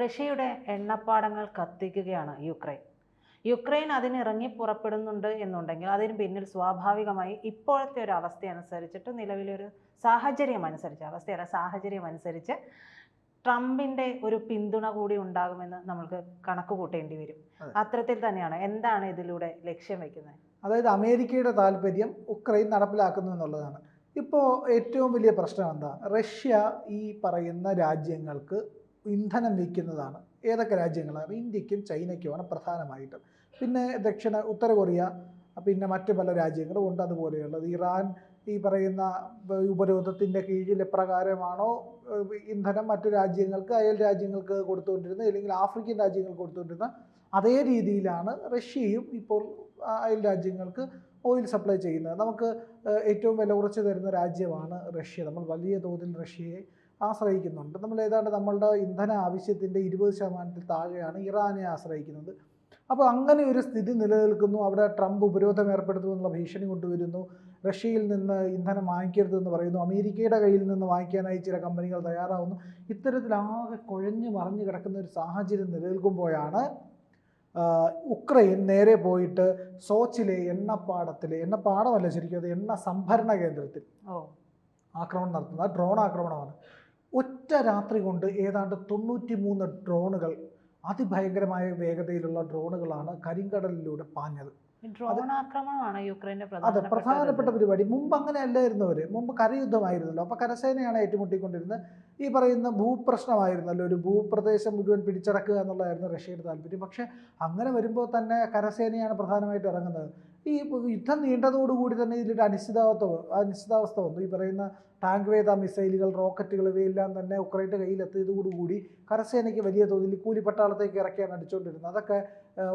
റഷ്യയുടെ എണ്ണപ്പാടങ്ങൾ കത്തിക്കുകയാണ് Ukraine. Ukraine അതിനിറങ്ങി പുറപ്പെടുന്നുണ്ട് എന്നുണ്ടെങ്കിൽ അതിന് പിന്നിൽ സ്വാഭാവികമായി ഇപ്പോഴത്തെ ഒരു അവസ്ഥ അനുസരിച്ചിട്ട് നിലവിലൊരു സാഹചര്യം അനുസരിച്ച് അവസ്ഥയല്ല സാഹചര്യം അനുസരിച്ച് ട്രംപിന്റെ ഒരു പിന്തുണ കൂടി ഉണ്ടാകുമെന്ന് നമ്മൾക്ക് കണക്ക് കൂട്ടേണ്ടി വരും. അത്തരത്തിൽ തന്നെയാണ് എന്താണ് ഇതിലൂടെ ലക്ഷ്യം വെക്കുന്നത്? അതായത് അമേരിക്കയുടെ താല്പര്യം ഉക്രൈൻ നടപ്പിലാക്കുന്നു എന്നുള്ളതാണ്. ഇപ്പോൾ ഏറ്റവും വലിയ പ്രശ്നം എന്താ? റഷ്യ ഈ പറയുന്ന രാജ്യങ്ങൾക്ക് ഇന്ധനം വിൽക്കുന്നതാണ് ഏതൊക്കെ രാജ്യങ്ങളാണ് ഇന്ത്യക്കും ചൈനയ്ക്കുമാണ് പ്രധാനമായിട്ടും. പിന്നെ ദക്ഷിണ ഉത്തര കൊറിയ പിന്നെ മറ്റ് പല രാജ്യങ്ങളും ഉണ്ട് അതുപോലെയുള്ളത്. ഇറാൻ ഈ പറയുന്ന ഉപരോധത്തിന്റെ കീഴിൽ എപ്രകാരമാണോ ഇന്ധനം മറ്റു രാജ്യങ്ങൾക്ക് അയൽ രാജ്യങ്ങൾക്ക് കൊടുത്തുകൊണ്ടിരുന്നത് അല്ലെങ്കിൽ ആഫ്രിക്കൻ രാജ്യങ്ങൾക്ക് കൊടുത്തുകൊണ്ടിരുന്ന അതേ രീതിയിലാണ് റഷ്യയും ഇപ്പോൾ അയൽ രാജ്യങ്ങൾക്ക് ഓയിൽ സപ്ലൈ ചെയ്യുന്നത്. നമുക്ക് ഏറ്റവും വില കുറച്ച് തരുന്ന രാജ്യമാണ് റഷ്യ. നമ്മൾ വലിയ തോതിൽ റഷ്യയെ ആശ്രയിക്കുന്നുണ്ട്. നമ്മൾ ഏതാണ്ട് നമ്മളുടെ ഇന്ധന ആവശ്യത്തിന്റെ ഇരുപത് ശതമാനത്തിൽ താഴെയാണ് ഇറാനെ ആശ്രയിക്കുന്നത്. അപ്പോൾ അങ്ങനെ ഒരു സ്ഥിതി നിലനിൽക്കുന്നു. അവിടെ ട്രംപ് ഉപരോധം ഏർപ്പെടുത്തുമെന്നുള്ള ഭീഷണി കൊണ്ടുവരുന്നു. റഷ്യയിൽ നിന്ന് ഇന്ധനം വാങ്ങിക്കരുതെന്ന് പറയുന്നു. അമേരിക്കയുടെ കയ്യിൽ നിന്ന് വാങ്ങിക്കാനായി ചില കമ്പനികൾ തയ്യാറാവുന്നു. ഇത്തരത്തിലാകെ കുഴഞ്ഞു മറിഞ്ഞു കിടക്കുന്ന ഒരു സാഹചര്യം നിലനിൽക്കുമ്പോഴാണ് ഉക്രൈൻ നേരെ പോയിട്ട് സോച്ചിലെ എണ്ണപ്പാടത്തിലെ എണ്ണപ്പാടമല്ല ശരിക്കും അത് എണ്ണ സംഭരണ കേന്ദ്രത്തിൽ ആക്രമണം നടത്തുന്നത്. ഡ്രോൺ ആക്രമണമാണ്. ഒറ്റ രാത്രി കൊണ്ട് ഏതാണ്ട് തൊണ്ണൂറ്റി മൂന്ന് ഡ്രോണുകൾ അതിഭയങ്കരമായ വേഗതയിലുള്ള ഡ്രോണുകളാണ് കരിങ്കടലിലൂടെ പാഞ്ഞത്. ഡ്രോൺ ആക്രമണമാണ് യുക്രൈന്റെ അതെ പ്രധാനപ്പെട്ട പ്രധാനപ്പെട്ട പരിപാടി. മുമ്പ് അങ്ങനെ അല്ലായിരുന്നു അവർ മുമ്പ് കരയുദ്ധമായിരുന്നല്ലോ. അപ്പോൾ കരസേനയാണ് ഏറ്റുമുട്ടിക്കൊണ്ടിരുന്നത്. ഈ പറയുന്ന ഭൂപ്രശ്നമായിരുന്നല്ലോ ഒരു ഭൂപ്രദേശം മുഴുവൻ പിടിച്ചടക്കുക എന്നുള്ളതായിരുന്നു റഷ്യയുടെ താല്പര്യം. പക്ഷേ അങ്ങനെ വരുമ്പോൾ തന്നെ കരസേനയാണ് പ്രധാനമായിട്ട് ഇറങ്ങുന്നത്. ഈ യുദ്ധം നീണ്ടതോടുകൂടി തന്നെ ഇതിലൊരു അനിശ്ചിതാവസ്ഥ അനിശ്ചിതാവസ്ഥ വന്നു. ഈ പറയുന്ന ടാങ്ക് വേദ മിസൈലുകൾ റോക്കറ്റുകൾ ഇവയെല്ലാം തന്നെ ഉക്രൈന്റെ കയ്യിലെത്തിയതോടുകൂടി കരസേനയ്ക്ക് വലിയ തോതിൽ കൂലിപ്പട്ടാളത്തേക്ക് ഇറക്കിയാണ് അടിച്ചുകൊണ്ടിരുന്നത്. അതൊക്കെ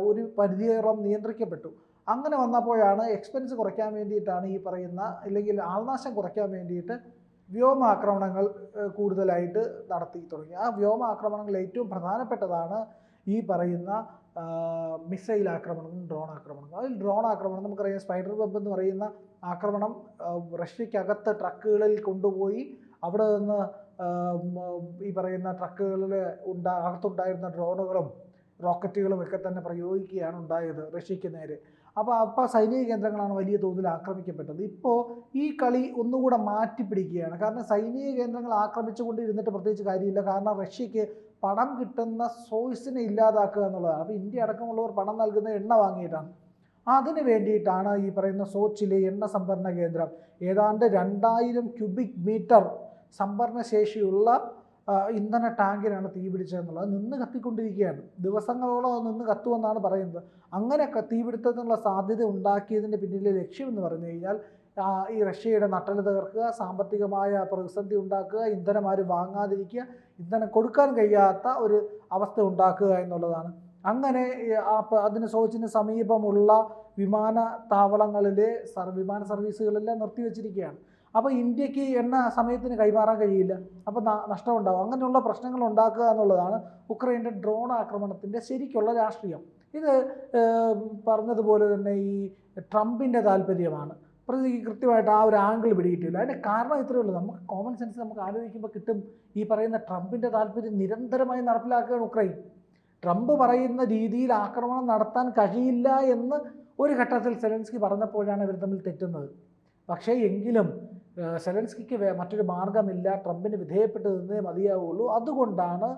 ഒരു പരിധിയോളം നിയന്ത്രിക്കപ്പെട്ടു. അങ്ങനെ വന്നപ്പോഴാണ് എക്സ്പെൻസ് കുറയ്ക്കാൻ വേണ്ടിയിട്ടാണ് ഈ പറയുന്ന അല്ലെങ്കിൽ ആൾനാശം കുറയ്ക്കാൻ വേണ്ടിയിട്ട് വ്യോമാക്രമണങ്ങൾ കൂടുതലായിട്ട് നടത്തി തുടങ്ങി. ആ വ്യോമാക്രമണങ്ങളിൽ ഏറ്റവും പ്രധാനപ്പെട്ടതാണ് ഈ പറയുന്ന മിസൈൽ ആക്രമണങ്ങളും ഡ്രോൺ ആക്രമണങ്ങളും അതിൽ ഡ്രോൺ ആക്രമണം നമുക്കറിയാം. സ്പൈഡർ വെബ് എന്ന് പറയുന്ന ആക്രമണം റഷ്യക്കകത്ത് ട്രക്കുകളിൽ കൊണ്ടുപോയി അവിടെ നിന്ന് ഈ പറയുന്ന ട്രക്കുകളിൽ ഉണ്ടാ അകത്തുണ്ടായിരുന്ന ഡ്രോണുകളും റോക്കറ്റുകളും ഒക്കെ തന്നെ പ്രയോഗിക്കുകയാണ് ഉണ്ടായത് റഷ്യക്ക് നേരെ. അപ്പോൾ അപ്പോൾ സൈനിക കേന്ദ്രങ്ങളാണ് വലിയ തോതിൽ ആക്രമിക്കപ്പെട്ടത്. ഇപ്പോൾ ഈ കളി ഒന്നുകൂടെ മാറ്റിപ്പിടിക്കുകയാണ്. കാരണം സൈനിക കേന്ദ്രങ്ങൾ ആക്രമിച്ചുകൊണ്ട് ഇരുന്നിട്ട് പ്രത്യേകിച്ച് കാര്യമില്ല. കാരണം റഷ്യക്ക് പണം കിട്ടുന്ന സോഴ്സിനെ ഇല്ലാതാക്കുക എന്നുള്ളതാണ്. അപ്പോൾ ഇന്ത്യ അടക്കമുള്ളവർ പണം നൽകുന്ന എണ്ണ വാങ്ങിയിട്ടാണ്. അതിന് വേണ്ടിയിട്ടാണ് ഈ പറയുന്ന സോച്ചിലെ എണ്ണ സംഭരണ കേന്ദ്രം. ഏതാണ്ട് രണ്ടായിരം ക്യൂബിക് മീറ്റർ സംഭരണ ശേഷിയുള്ള ഇന്ധന ടാങ്കിനാണ് തീ പിടിച്ചതെന്നുള്ളത്. നിന്ന് കത്തിക്കൊണ്ടിരിക്കുകയാണ്. ദിവസങ്ങളോളം അത് നിന്ന് കത്തുമെന്നാണ് പറയുന്നത്. അങ്ങനെ തീപിടുത്തത്തിനുള്ള സാധ്യത ഉണ്ടാക്കിയതിന്റെ പിന്നിലെ ലക്ഷ്യം എന്ന് പറഞ്ഞു കഴിഞ്ഞാൽ ഈ റഷ്യയുടെ നട്ടൽ തകർക്കുക സാമ്പത്തികമായ പ്രതിസന്ധി ഉണ്ടാക്കുക ഇന്ധനം ആരും വാങ്ങാതിരിക്കുക ഇന്ധനം കൊടുക്കാൻ കഴിയാത്ത ഒരു അവസ്ഥ ഉണ്ടാക്കുക എന്നുള്ളതാണ്. അങ്ങനെ അതിന് സോച്ചിന് സമീപമുള്ള വിമാനത്താവളങ്ങളിലെ വിമാന സർവീസുകളെല്ലാം നിർത്തിവെച്ചിരിക്കുകയാണ്. അപ്പോൾ ഇന്ത്യയ്ക്ക് എണ്ണ സമയത്തിന് കൈമാറാൻ കഴിയില്ല. അപ്പോൾ നഷ്ടമുണ്ടാകും അങ്ങനെയുള്ള പ്രശ്നങ്ങൾ ഉണ്ടാക്കുക എന്നുള്ളതാണ് ഉക്രൈന്റെ ഡ്രോൺ ആക്രമണത്തിന്റെ ശരിക്കുള്ള രാഷ്ട്രീയം. ഇത് പറഞ്ഞതുപോലെ തന്നെ ഈ ട്രംപിന്റെ താല്പര്യമാണ്. പ്രതി കൃത്യമായിട്ട് ആ ഒരു ആംഗിൾ പിടിയിട്ടില്ല അതിന്റെ കാരണം ഇത്രയേ ഉള്ളൂ. നമുക്ക് കോമൺ സെൻസ് നമുക്ക് ആലോചിക്കുമ്പോൾ കിട്ടും ഈ പറയുന്ന ട്രംപിന്റെ താല്പര്യം നിരന്തരമായി നടപ്പിലാക്കുകയാണ് ഉക്രൈൻ. ട്രംപ് പറയുന്ന രീതിയിൽ ആക്രമണം നടത്താൻ കഴിയില്ല എന്ന് ഒരു ഘട്ടത്തിൽ സെലൻസ്കി പറഞ്ഞപ്പോഴാണ് ഇവർ തമ്മിൽ തെറ്റുന്നത്. പക്ഷേ എങ്കിലും സെലൻസ്കിക്ക് മറ്റൊരു മാർഗമില്ല ട്രംപിന് വിധേയപ്പെട്ട് നിന്നേ മതിയാവുള്ളൂ. അതുകൊണ്ടാണ്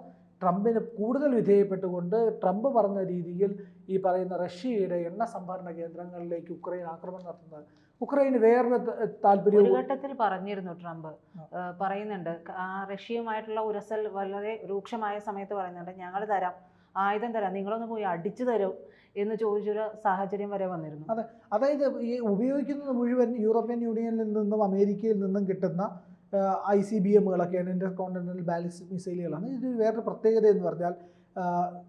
ട്രംപിന് കൂടുതൽ വിധേയപ്പെട്ടുകൊണ്ട് ട്രംപ് പറഞ്ഞ രീതിയിൽ ഈ പറയുന്ന റഷ്യയുടെ എണ്ണ സംഭരണ കേന്ദ്രങ്ങളിലേക്ക് ഉക്രൈൻ ആക്രമണം നടത്തുന്നത്. ഉക്രൈന് വേറൊരു താല്പര്യം ഒരു ഘട്ടത്തിൽ പറഞ്ഞിരുന്നു ട്രംപ്. പറയുന്നുണ്ട് ആ റഷ്യയുമായിട്ടുള്ള ഉരസൽ വളരെ രൂക്ഷമായ സമയത്ത് പറയുന്നുണ്ട് ഞങ്ങൾ തരാം. ആയുധം തരാം നിങ്ങളൊന്ന് പോയി അടിച്ചു തരും എന്ന് ചോദിച്ചൊരു സാഹചര്യം വരെ വന്നിരുന്നു. അതെ അതായത് ഈ ഉപയോഗിക്കുന്നത് മുഴുവൻ യൂറോപ്യൻ യൂണിയനിൽ നിന്നും അമേരിക്കയിൽ നിന്നും കിട്ടുന്ന ഐ സി ബി എമ്മുകളൊക്കെയാണ് ഇന്റർ കോണ്ടിനെന്റൽ ബാലിസ്റ്റിക് മിസൈലുകളാണ്. ഇത് വേറൊരു പ്രത്യേകത എന്ന് പറഞ്ഞാൽ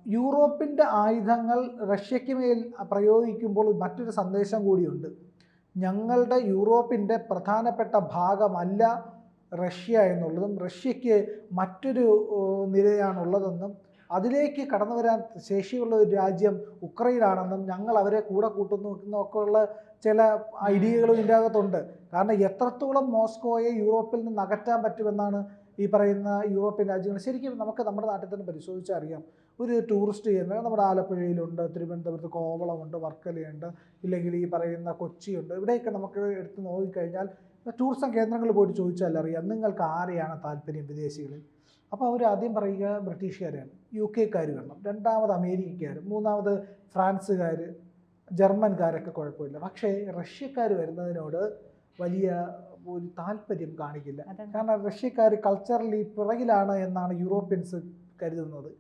യൂറോപ്പിന്റെ ആയുധങ്ങൾ റഷ്യയ്ക്ക് മേൽ പ്രയോഗിക്കുമ്പോൾ മറ്റൊരു സന്ദേശം കൂടിയുണ്ട്. ഞങ്ങളുടെ യൂറോപ്പിന്റെ പ്രധാനപ്പെട്ട ഭാഗമല്ല റഷ്യ എന്നുള്ളതും റഷ്യയ്ക്ക് മറ്റൊരു നിരയാണുള്ളതെന്നും അതിലേക്ക് കടന്നു വരാൻ ശേഷിയുള്ള ഒരു രാജ്യം ഉക്രൈനാണെന്നും ഞങ്ങൾ അവരെ കൂടെ കൂട്ടുന്നു എന്നൊക്കെ ഉള്ള ചില ഐഡിയകളും ഇതിന്റെ അകത്തുണ്ട്. കാരണം എത്രത്തോളം മോസ്കോയെ യൂറോപ്പിൽ നിന്ന് അകറ്റാൻ പറ്റുമെന്നാണ് ഈ പറയുന്ന യൂറോപ്യൻ രാജ്യങ്ങൾ. ശരിക്കും നമുക്ക് നമ്മുടെ നാട്ടിൽ തന്നെ പരിശോധിച്ചാൽ അറിയാം. ഒരു ടൂറിസ്റ്റ് കേന്ദ്രം നമ്മുടെ ആലപ്പുഴയിലുണ്ട് തിരുവനന്തപുരത്ത് കോവളമുണ്ട് വർക്കലയുണ്ട് ഇല്ലെങ്കിൽ ഈ പറയുന്ന കൊച്ചിയുണ്ട്. ഇവിടെയൊക്കെ നമുക്ക് എടുത്ത് നോക്കിക്കഴിഞ്ഞാൽ ടൂറിസം കേന്ദ്രങ്ങളിൽ പോയിട്ട് ചോദിച്ചാൽ അറിയാം. നിങ്ങൾക്ക് ആരെയാണ് താല്പര്യം വിദേശികളിൽ അപ്പോൾ അവർ ആദ്യം പറയുക ബ്രിട്ടീഷുകാരാണ്. യു കെക്കാർ വരണം. രണ്ടാമത് അമേരിക്കക്കാർ മൂന്നാമത് ഫ്രാൻസുകാർ ജർമ്മൻകാരൊക്കെ കുഴപ്പമില്ല. പക്ഷേ റഷ്യക്കാർ വരുന്നതിനോട് വലിയ ഒരു താല്പര്യം കാണിക്കില്ല. കാരണം റഷ്യക്കാർ കൾച്ചറലി പിറകിലാണ് എന്നാണ് യൂറോപ്യൻസ് കരുതുന്നത്.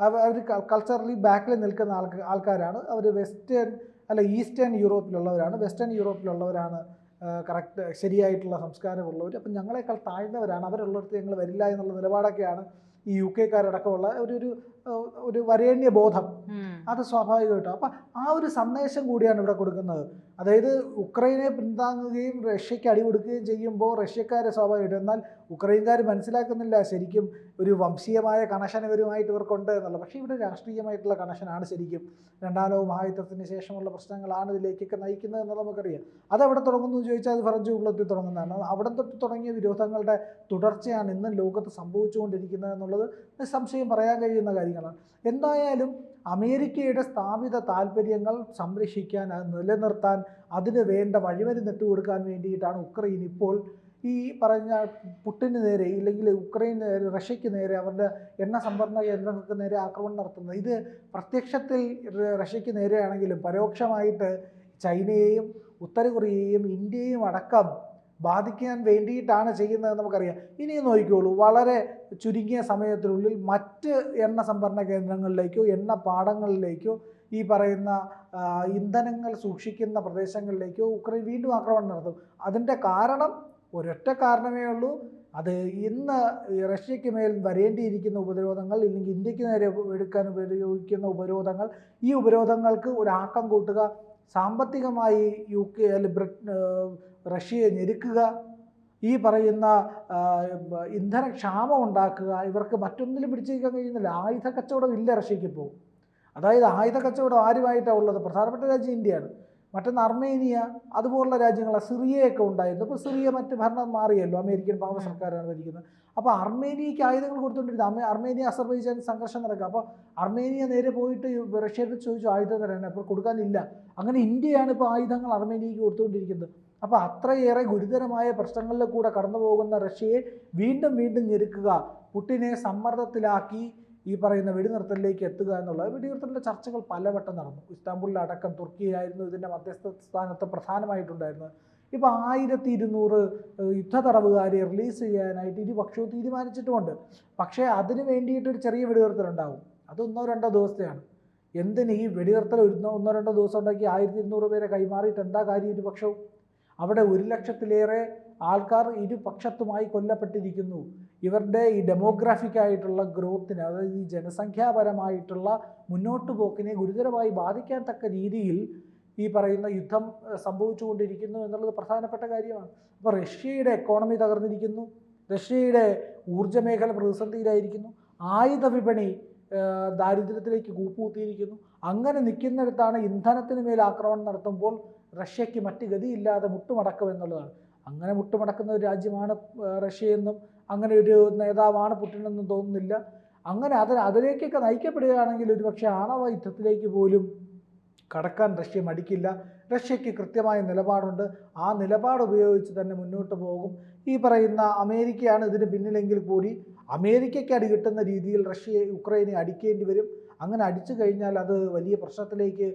അവർ കൾച്ചറലി ബാക്കിൽ നിൽക്കുന്ന ആൾക്ക് ആൾക്കാരാണ്. അവർ വെസ്റ്റേൺ അല്ല ഈസ്റ്റേൺ യൂറോപ്പിലുള്ളവരാണ്. വെസ്റ്റേൺ യൂറോപ്പിലുള്ളവരാണ് കറക്റ്റ് ശരിയായിട്ടുള്ള സംസ്കാരമുള്ളവർ അപ്പം ഞങ്ങളെക്കാൾ താഴ്ന്നവരാണ്. അവരുള്ളിടത്ത് ഞങ്ങൾ വരില്ല എന്നുള്ള നിലപാടൊക്കെയാണ് ഈ യു കെക്കാരടക്കമുള്ള ഒരു ഒരു ഒരു വരേണ്യ ബോധം. അത് സ്വാഭാവികമായിട്ടും. അപ്പം ആ ഒരു സന്ദേശം കൂടിയാണ് ഇവിടെ കൊടുക്കുന്നത്. അതായത് ഉക്രൈനെ പിന്താങ്ങുകയും റഷ്യക്ക് അടി കൊടുക്കുകയും ചെയ്യുമ്പോൾ റഷ്യക്കാരെ സ്വാഭാവികമായിട്ടും. എന്നാൽ ഉക്രൈൻകാർ മനസ്സിലാക്കുന്നില്ല ശരിക്കും ഒരു വംശീയമായ കണക്ഷൻ ഇവരുമായിട്ട് ഇവർക്കുണ്ട് എന്നുള്ളത്. പക്ഷേ ഇവിടെ രാഷ്ട്രീയമായിട്ടുള്ള കണക്ഷനാണ് ശരിക്കും. രണ്ടാം ലോക മഹായുദ്ധത്തിന് ശേഷമുള്ള പ്രശ്നങ്ങളാണ് ഇതിലേക്കൊക്കെ നയിക്കുന്നത് എന്നുള്ളത് നമുക്കറിയാം. അത് എവിടെ തുടങ്ങുന്നു ചോദിച്ചാൽ അത് ഫ്രഞ്ച് വിപ്ലവത്തിൽ തുടങ്ങുന്നതാണ്. അവിടെ തൊട്ട് തുടങ്ങിയ വിരോധങ്ങളുടെ തുടർച്ചയാണ് ഇന്ന് ലോകത്ത് സംഭവിച്ചുകൊണ്ടിരിക്കുന്നത് എന്നുള്ളത് സംശയം പറയാൻ കഴിയുന്ന കാര്യങ്ങളാണ് എന്തായാലും അമേരിക്കയുടെ സ്ഥാപിത താല്പര്യങ്ങൾ സംരക്ഷിക്കാൻ നിലനിർത്താൻ അതിന് വേണ്ട വഴിമരുന്നിട്ട് കൊടുക്കാൻ വേണ്ടിയിട്ടാണ് ഉക്രൈൻ ഇപ്പോൾ ഈ പറഞ്ഞ പുട്ടിന് നേരെ ഇല്ലെങ്കിൽ ഉക്രൈന് നേരെ റഷ്യക്ക് നേരെ അവരുടെ എണ്ണ സംഭരണ കേന്ദ്രങ്ങൾക്ക് നേരെ ആക്രമണം നടത്തുന്നത്. ഇത് പ്രത്യക്ഷത്തിൽ റഷ്യയ്ക്ക് നേരെയാണെങ്കിലും പരോക്ഷമായിട്ട് ചൈനയെയും ഉത്തര കൊറിയയെയും ഇന്ത്യയും അടക്കം ബാധിക്കാൻ വേണ്ടിയിട്ടാണ് ചെയ്യുന്നത് നമുക്കറിയാം. ഇനിയും നോക്കിക്കോളൂ. വളരെ ചുരുങ്ങിയ സമയത്തിനുള്ളിൽ മറ്റ് എണ്ണ സംഭരണ കേന്ദ്രങ്ങളിലേക്കോ എണ്ണ പാടങ്ങളിലേക്കോ ഈ പറയുന്ന ഇന്ധനങ്ങൾ സൂക്ഷിക്കുന്ന പ്രദേശങ്ങളിലേക്കോ ഉക്രൈൻ വീണ്ടും ആക്രമണം നടത്തും. അതിന്റെ കാരണം ഒരൊറ്റ കാരണമേ ഉള്ളൂ. അത് ഇന്ന് റഷ്യയ്ക്ക് മേൽ വരേണ്ടിയിരിക്കുന്ന ഉപരോധങ്ങൾ ഇല്ലെങ്കിൽ ഇന്ത്യയ്ക്ക് നേരെ എടുക്കാൻ ഉപയോഗിക്കുന്ന ഉപരോധങ്ങൾ ഈ ഉപരോധങ്ങൾക്ക് ഒരു കൂട്ടുക സാമ്പത്തികമായി യു കെ അല്ലെ റഷ്യയെ ഞെരുക്കുക ഈ പറയുന്ന ഇന്ധനക്ഷാമം ഉണ്ടാക്കുക ഇവർക്ക് മറ്റൊന്നിലും പിടിച്ചേക്കാൻ കഴിയുന്നില്ല. ആയുധ കച്ചവടം ഇല്ല റഷ്യക്ക് ഇപ്പോൾ അതായത് ആയുധ കച്ചവടം ആരുമായിട്ടാണ് ഉള്ളത്? പ്രധാനപ്പെട്ട രാജ്യം ഇന്ത്യയാണ്. മറ്റൊന്ന് അർമേനിയ അതുപോലുള്ള രാജ്യങ്ങൾ സിറിയയൊക്കെ ഉണ്ടായിരുന്നു ഇപ്പോൾ സിറിയ മറ്റ് ഭരണം മാറിയല്ലോ. അമേരിക്കൻ പാവ സർക്കാരാണ് ഭരിക്കുന്നത്. അപ്പോൾ അർമേനിയയ്ക്ക് ആയുധങ്ങൾ കൊടുത്തുകൊണ്ടിരുന്നത് അമേ അർമേനിയ അസർബൈജാൻ സംഘർഷം നടക്കുക. അപ്പോൾ അർമേനിയ നേരെ പോയിട്ട് റഷ്യയുടെ ചോദിച്ചു ആയുധം തരാൻ അപ്പോൾ കൊടുക്കാനില്ല. അങ്ങനെ ഇന്ത്യയാണ് ഇപ്പോൾ ആയുധങ്ങൾ അർമേനിയയ്ക്ക് കൊടുത്തുകൊണ്ടിരിക്കുന്നത്. അപ്പോൾ അത്രയേറെ ഗുരുതരമായ പ്രശ്നങ്ങളിൽ കൂടെ കടന്നു പോകുന്ന റഷ്യയെ വീണ്ടും വീണ്ടും ഞെരുക്കുക. പുട്ടിനെ സമ്മർദ്ദത്തിലാക്കി ഈ പറയുന്ന വെടിനിർത്തലിലേക്ക് എത്തുക എന്നുള്ളത്. വെടിനിർത്തലിന്റെ ചർച്ചകൾ പലവട്ടം നടന്നു. ഇസ്താംബുളിലടക്കം തുർക്കിയായിരുന്നു ഇതിന്റെ മധ്യസ്ഥ സ്ഥാനത്ത് പ്രധാനമായിട്ടുണ്ടായിരുന്നത്. ഇപ്പോൾ ആയിരത്തി ഇരുന്നൂറ് യുദ്ധ തടവുകാരെ റിലീസ് ചെയ്യാനായിട്ട് ഇരുപക്ഷവും തീരുമാനിച്ചിട്ടുമുണ്ട്. പക്ഷേ അതിന് വേണ്ടിയിട്ട് ഒരു ചെറിയ വെടിനിർത്തലുണ്ടാവും. അത് ഒന്നോ രണ്ടോ ദിവസത്തെയാണ്. എന്തിന് ഈ വെടിനിർത്തൽ ഒരുന്നോ ഒന്നോ രണ്ടോ ദിവസം ഉണ്ടാക്കി ആയിരത്തി ഇരുന്നൂറ് പേരെ കൈമാറിയിട്ട് എന്താ കാര്യം ഇരുപക്ഷവും അവിടെ ഒരു ലക്ഷത്തിലേറെ ആൾക്കാർ ഇരുപക്ഷത്തുമായി കൊല്ലപ്പെട്ടിരിക്കുന്നു. ഇവരുടെ ഈ ഡെമോഗ്രാഫിക് ആയിട്ടുള്ള ഗ്രോത്തിന് അതായത് ഈ ജനസംഖ്യാപരമായിട്ടുള്ള മുന്നോട്ട് പോക്കിനെ ഗുരുതരമായി ബാധിക്കാൻ തക്ക രീതിയിൽ ഈ പറയുന്ന യുദ്ധം സംഭവിച്ചുകൊണ്ടിരിക്കുന്നു എന്നുള്ളത് പ്രധാനപ്പെട്ട കാര്യമാണ്. അപ്പോൾ റഷ്യയുടെ എക്കോണമി തകർന്നിരിക്കുന്നു റഷ്യയുടെ ഊർജ മേഖല പ്രതിസന്ധിയിലായിരിക്കുന്നു ആയുധ വിപണി ദാരിദ്ര്യത്തിലേക്ക് കൂപ്പുകുത്തിയിരിക്കുന്നു. അങ്ങനെ നിൽക്കുന്നിടത്താണ് ഇന്ധനത്തിന് മേൽ ആക്രമണം നടത്തുമ്പോൾ റഷ്യയ്ക്ക് മറ്റ് ഗതിയില്ലാതെ മുട്ടുമടക്കും എന്നുള്ളതാണ്. അങ്ങനെ മുട്ടുമടക്കുന്ന ഒരു രാജ്യമാണ് റഷ്യയെന്നും അങ്ങനെ ഒരു നേതാവാണ് പുട്ടിനെന്നും തോന്നുന്നില്ല. അങ്ങനെ അതിന് അതിലേക്കൊക്കെ നയിക്കപ്പെടുകയാണെങ്കിൽ ഒരുപക്ഷെ ആണവ യുദ്ധത്തിലേക്ക് പോലും കടക്കാൻ റഷ്യ മടിക്കില്ല. റഷ്യയ്ക്ക് കൃത്യമായ നിലപാടുണ്ട്. ആ നിലപാട് ഉപയോഗിച്ച് തന്നെ മുന്നോട്ട് പോകും. ഈ പറയുന്ന അമേരിക്കയാണ് ഇതിന് പിന്നിലെങ്കിൽ കൂടി അമേരിക്കയ്ക്ക് അടി കിട്ടുന്ന രീതിയിൽ റഷ്യയെ യുക്രൈനെ അടിക്കേണ്ടി വരും. അങ്ങനെ അടിച്ചു കഴിഞ്ഞാൽ അത് വലിയ പ്രശ്നത്തിലേക്ക്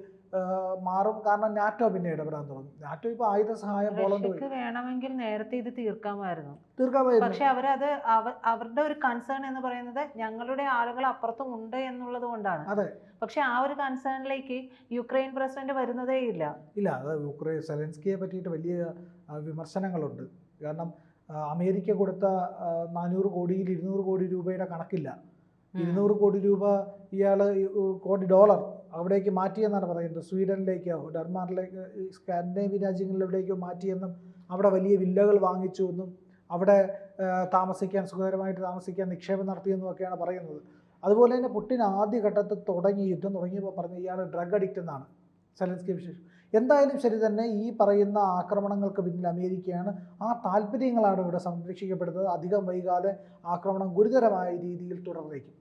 മാറും. കാരണം നാറ്റോ പിന്നെ ഇടപെടാൻ തുടങ്ങും. നാറ്റോ ഇപ്പൊ ആയുധ സഹായം പോളണ്ട് വേണമെങ്കിൽ നേരത്തെ ഇത് തീർക്കാമായിരുന്നു. തീർക്കാമായിരുന്നു. പക്ഷെ അവരത് അവ- അവരുടെ ഒരു കൺസേൺ എന്ന് പറയുന്നത് ഞങ്ങളുടെ ആളുകൾ അപ്പുറത്തും ഉണ്ട് എന്നുള്ളത് കൊണ്ടാണ്. അതെ. പക്ഷെ ആ ഒരു കൺസേണിലേക്ക് യുക്രൈൻ പ്രസിഡന്റ് വരുന്നതേ ഇല്ല. ഇല്ല അത് യുക്രൈൻ സെലൻസ്കിയെ പറ്റിയിട്ട് വലിയ വിമർശനങ്ങളുണ്ട്. കാരണം അമേരിക്ക കൊടുത്ത നാനൂറ് കോടിയിൽ ഇരുന്നൂറ് കോടി രൂപയുടെ കണക്കില്ല. ഇരുന്നൂറ് കോടി രൂപ ഇയാൾ കോടി ഡോളർ അവിടേക്ക് മാറ്റിയെന്നാണ് പറയുന്നത്. സ്വീഡനിലേക്കോ ഡെൻമാർക്കിലേക്ക് ഈ സ്കാൻഡിനേവ്യൻ രാജ്യങ്ങളിലെവിടേക്കോ മാറ്റിയെന്നും അവിടെ വലിയ വില്ലകൾ വാങ്ങിച്ചു എന്നും അവിടെ താമസിക്കാൻ സുഖകരമായിട്ട് താമസിക്കാൻ നിക്ഷേപം നടത്തിയെന്നും ഒക്കെയാണ് പറയുന്നത്. അതുപോലെ തന്നെ പുട്ടിൻ ആദ്യഘട്ടത്തിൽ തുടങ്ങി യുദ്ധം തുടങ്ങിയപ്പോൾ പറഞ്ഞു ഇയാൾ ഡ്രഗ് അഡിക്റ്റ് എന്നാണ് സെലൻസ്കി വിശേഷം. എന്തായാലും ശരി തന്നെ ഈ പറയുന്ന ആക്രമണങ്ങൾക്ക് പിന്നിൽ അമേരിക്കയാണ്. ആ താല്പര്യങ്ങളാണ് ഇവിടെ സംരക്ഷിക്കപ്പെടുന്നത്. അധികം വൈകാതെ ആക്രമണം ഗുരുതരമായ രീതിയിൽ തുടർന്നേക്കും.